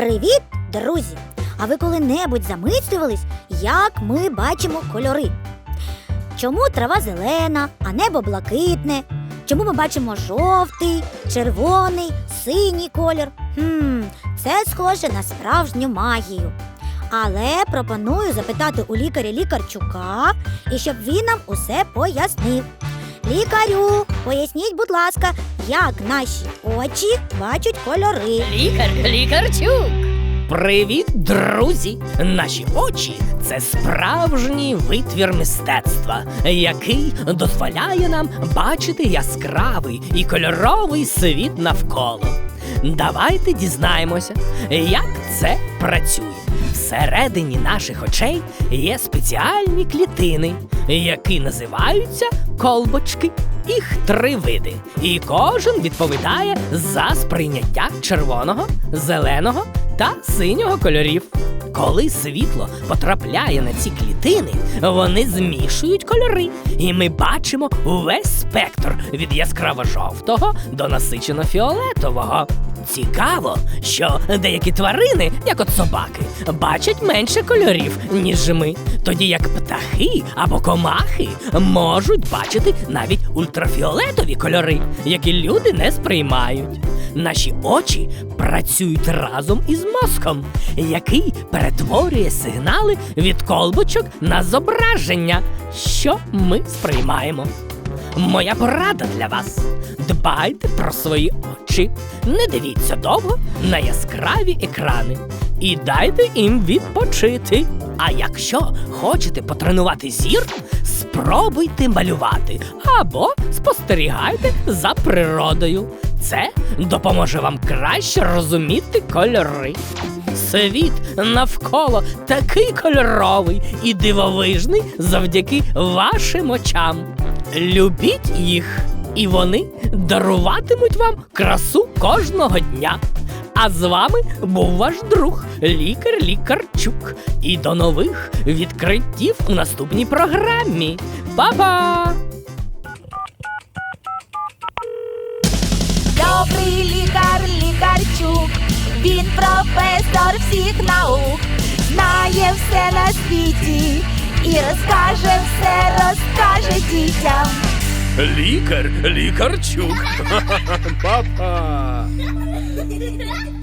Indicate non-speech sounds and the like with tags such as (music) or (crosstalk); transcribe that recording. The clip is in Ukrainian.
Привіт, друзі! А ви коли-небудь замислювались, як ми бачимо кольори? Чому трава зелена, а небо блакитне? Чому ми бачимо жовтий, червоний, синій колір? Хм, це схоже на справжню магію. Але пропоную запитати у лікаря лікарчука і щоб він нам усе пояснив. Лікарю, поясніть, будь ласка, як наші очі бачать кольори. Лікар, лікарчук. Привіт, друзі! Наші очі це справжній витвір мистецтва, який дозволяє нам бачити яскравий і кольоровий світ навколо. Давайте дізнаємося, як це працює. Всередині наших очей є спеціальні клітини, які називаються колбочки. Їх три види, і кожен відповідає за сприйняття червоного, зеленого та синього кольорів. Коли світло потрапляє на ці клітини, вони змішують кольори, і ми бачимо весь спектр від яскраво жовтого до насичено фіолетового. Цікаво, що деякі тварини, як от собаки, бачать менше кольорів, ніж ми, тоді як птахи або комахи можуть бачити навіть ультрафіолетові кольори, які люди не сприймають. Наші очі працюють разом із мозком, який перетворює сигнали від колбочок на зображення, що ми сприймаємо. Моя порада для вас: дбайте про свої очі, не дивіться довго на яскраві екрани і дайте їм відпочити. А якщо хочете потренувати зір, спробуйте малювати або спостерігайте за природою. Це допоможе вам краще розуміти кольори. Світ навколо такий кольоровий і дивовижний завдяки вашим очам. Любіть їх, і вони даруватимуть вам красу кожного дня. А з вами був ваш друг, лікар Лікарчук. І до нових відкриттів у наступній програмі. Па-па! Добрий лікар, лікарчук, він професор всіх наук, знає все на світі дітям. Лікар, лікарчук. Папа. (laughs)